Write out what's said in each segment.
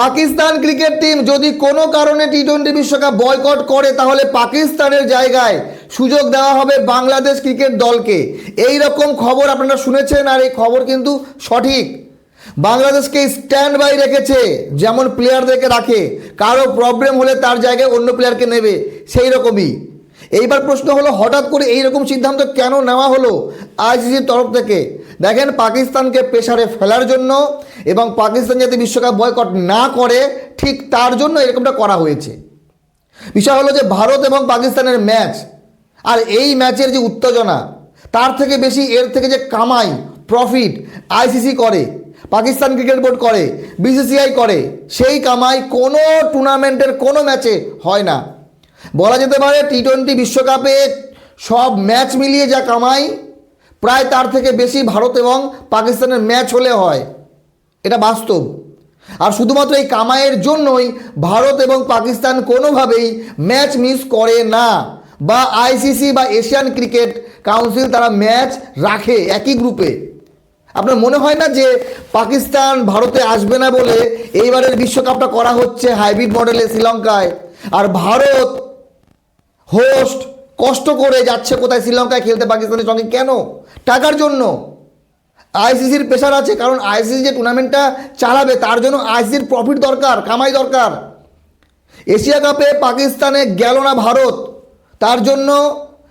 Pakistan cricket team যদি কোনো কারণে টি টোয়েন্টি বিশ্বকাপ বয়কট করে, তাহলে পাকিস্তানের জায়গায় সুযোগ দেওয়া হবে বাংলাদেশ ক্রিকেট দলকে। এই রকম খবর আপনারা শুনেছেন আর এই খবর কিন্তু সঠিক। বাংলাদেশকে স্ট্যান্ড বাই রেখেছে, যেমন প্লেয়ারদেরকে রাখে। কারও প্রবলেম হলে তার জায়গায় অন্য প্লেয়ারকে নেবে সেই রকমই এইবার প্রশ্ন হলো, হঠাৎ করে এইরকম সিদ্ধান্ত কেন নেওয়া হলো আইসিসির তরফ থেকে? দেখেন পাকিস্তানকে প্রেসারে ফেলার জন্য এবং পাকিস্তান যাতে বিশ্বকাপ বয়কট না করে, ঠিক তার জন্য এরকমটা করা হয়েছে। বিষয় হলো যে ভারত এবং পাকিস্তানের ম্যাচ আর এই ম্যাচের যে উত্তেজনা, তার থেকে বেশি এর থেকে যে কামাই প্রফিট আইসিসি করে, পাকিস্তান ক্রিকেট বোর্ড করে বিসিসিআই করে, সেই কামাই কোনো টুর্নামেন্টের কোনো ম্যাচে হয় না। বলা যেতে পারে টি টোয়েন্টি বিশ্বকাপে সব ম্যাচ মিলিয়ে যা কামাই প্রায় তার থেকে বেশি ভারত এবং পাকিস্তানের ম্যাচ হলে হয়। এটা বাস্তব। আর শুধুমাত্র এই কামাইয়ের জন্যই ভারত এবং পাকিস্তান কোনোভাবেই ম্যাচ মিস করে না। বা আইসিসি বা এশিয়ান ক্রিকেট কাউন্সিল তারা ম্যাচ রাখে একই গ্রুপে। আপনার মনে হয় না যে পাকিস্তান ভারতে আসবে না বলে এইবারের বিশ্বকাপটা করা হচ্ছে হাইব্রিড মডেলে শ্রীলঙ্কায়? আর ভারত হোস্ট কষ্ট করে যাচ্ছে কোথায়? শ্রীলঙ্কায় খেলতে পাকিস্তানের সঙ্গে কেন? টাকার জন্য। আইসিসির প্রেশার আছে, কারণ আইসিসি যে টুর্নামেন্টটা চালাবে, তার জন্য আইসিসির প্রফিট দরকার, কামাই দরকার। এশিয়া কাপে পাকিস্তানে গেল না ভারত, তার জন্য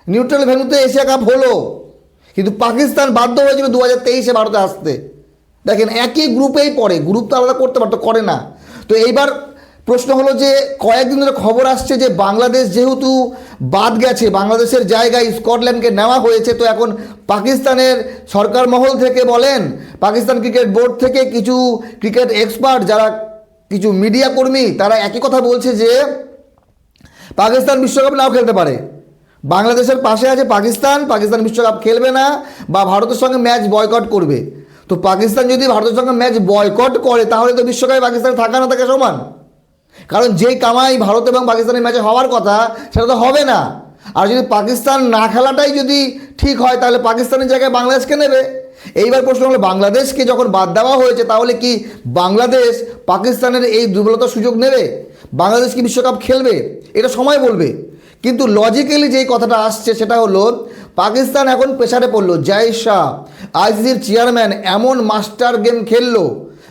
নিউট্রাল ভেন্যুতে এশিয়া কাপ হলো। কিন্তু পাকিস্তান বাধ্য হয়েছিল দু হাজার তেইশে ভারতে আসতে। দেখেন, একই গ্রুপেই পড়ে গ্রুপ তো আলাদা করতে পারতো, করে না। তো এইবার প্রশ্ন হলো যে কয়েকদিন ধরে খবর আসছে যে বাংলাদেশ যেহেতু বাদ গেছে, বাংলাদেশের জায়গায় স্কটল্যান্ডকে নেওয়া হয়েছে, তো এখন পাকিস্তানের সরকার মহল থেকে বলেন, পাকিস্তান ক্রিকেট বোর্ড থেকে কিছু ক্রিকেট এক্সপার্ট যারা কিছু মিডিয়া কর্মী, তারা একই কথা বলছে যে পাকিস্তান বিশ্বকাপ নাও খেলতে পারে। বাংলাদেশের পাশে আছে পাকিস্তান পাকিস্তান বিশ্বকাপ খেলবে না বা ভারতের সঙ্গে ম্যাচ বয়কট করবে। তো পাকিস্তান যদি ভারতের সঙ্গে ম্যাচ বয়কট করে, তাহলে তো বিশ্বকাপে পাকিস্তানে থাকা না থাকে সমান। কারণ যেই কামাই ভারত এবং পাকিস্তানের ম্যাচে হওয়ার কথা, সেটা তো হবে না। আর যদি পাকিস্তান না খেলাটাই যদি ঠিক হয়, তাহলে পাকিস্তানের জায়গায় বাংলাদেশকে নেবে? এইবার প্রশ্ন হলো, বাংলাদেশকে যখন বাদ দেওয়া হয়েছে, তাহলে কি বাংলাদেশ পাকিস্তানের এই দুর্বলতার সুযোগ নেবে? বাংলাদেশ কি বিশ্বকাপ খেলবে? এটা সময় বলবে। কিন্তু লজিক্যালি যেই কথাটা আসছে, সেটা হলো, পাকিস্তান এখন প্রেসারে পড়ল। জয় শাহ, আইসিসির চেয়ারম্যান এমন মাস্টার গেম খেললো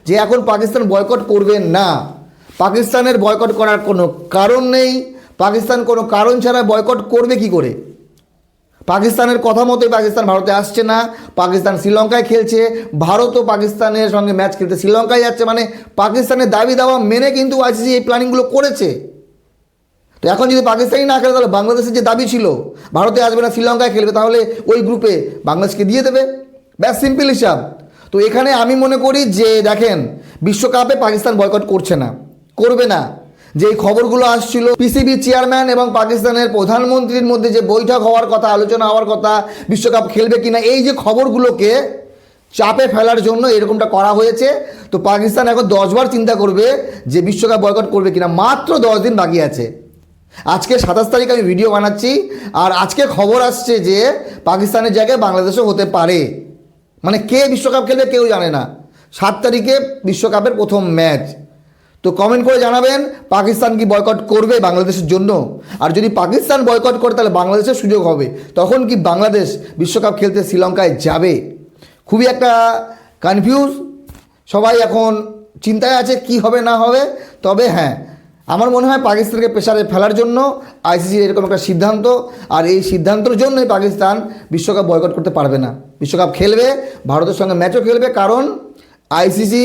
যে এখন পাকিস্তান বয়কট করবে না। পাকিস্তানের বয়কট করার কোনো কারণ নেই। পাকিস্তান কোনো কারণ ছাড়া বয়কট করবে কি করে? পাকিস্তানের কথা মতোই পাকিস্তান ভারতে আসছে না। পাকিস্তান শ্রীলঙ্কায় খেলছে। ভারতও পাকিস্তানের সঙ্গে ম্যাচ খেলতে শ্রীলঙ্কায় যাচ্ছে মানে পাকিস্তানের দাবি দাওয়া মেনে কিন্তু আইসিসি এই প্ল্যানিংগুলো করেছে। তো এখন যদি পাকিস্তানই না খেলে, তাহলে বাংলাদেশের যে দাবি ছিল, ভারতে আসবে না, শ্রীলঙ্কায় খেলবে, তাহলে ওই গ্রুপে বাংলাদেশকে দিয়ে দেবে। ব্যাস সিম্পল হিসাব। তো এখানে আমি মনে করি যে, দেখেন, বিশ্বকাপে পাকিস্তান বয়কট করছে না। করবে না। যে এই খবরগুলো আসছিল পিসিবি চেয়ারম্যান এবং পাকিস্তানের প্রধানমন্ত্রীর মধ্যে যে বৈঠক হওয়ার কথা, আলোচনা হওয়ার কথা, বিশ্বকাপ খেলবে কিনা, এই যে খবরগুলোকে চাপে ফেলার জন্য এরকমটা করা হয়েছে, তো পাকিস্তান এখন দশবার চিন্তা করবে যে বিশ্বকাপ বয়কট করবে কিনা, মাত্র দশ দিন বাকি আছে। আজকে সাতাশ তারিখ আমি ভিডিও বানাচ্ছি, আর আজকে খবর আসছে যে পাকিস্তানের জায়গায় বাংলাদেশও হতে পারে। মানে কে বিশ্বকাপ খেলবে কেউ জানে না। সাত তারিখে বিশ্বকাপের প্রথম ম্যাচ। তো কমেন্ট করে জানাবেন পাকিস্তান কি বয়কট করবে বাংলাদেশের জন্য? আর যদি পাকিস্তান বয়কট করে, তাহলে বাংলাদেশের সুযোগ হবে। তখন কি বাংলাদেশ বিশ্বকাপ খেলতে শ্রীলঙ্কায় যাবে? খুবই একটা কনফিউজ সবাই এখন চিন্তায় আছে কি হবে, না হবে। তবে হ্যাঁ আমার মনে হয় পাকিস্তানকে প্রেসারে ফেলার জন্য আইসিসির এরকম একটা সিদ্ধান্ত। আর এই সিদ্ধান্তের জন্যই পাকিস্তান বিশ্বকাপ বয়কট করতে পারবে না। বিশ্বকাপ খেলবে, ভারতের সঙ্গে ম্যাচও খেলবে। কারণ আইসিসি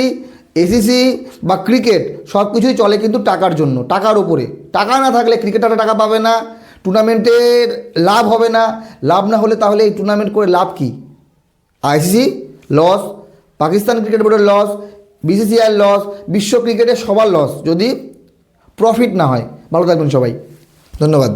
এসিসি বা ক্রিকেট সব কিছুই চলে কিন্তু টাকার জন্য, টাকার ওপরে টাকা না থাকলে ক্রিকেটাররা টাকা পাবে না, টুর্নামেন্টের লাভ হবে না। লাভ না হলে তাহলে এই টুর্নামেন্ট করে লাভ কী? আইসিসি লস, পাকিস্তান ক্রিকেট বোর্ডের লস, বিসিসিআই লস, বিশ্ব ক্রিকেটের সবার লস যদি প্রফিট না হয়। ভালো থাকবেন সবাই। ধন্যবাদ।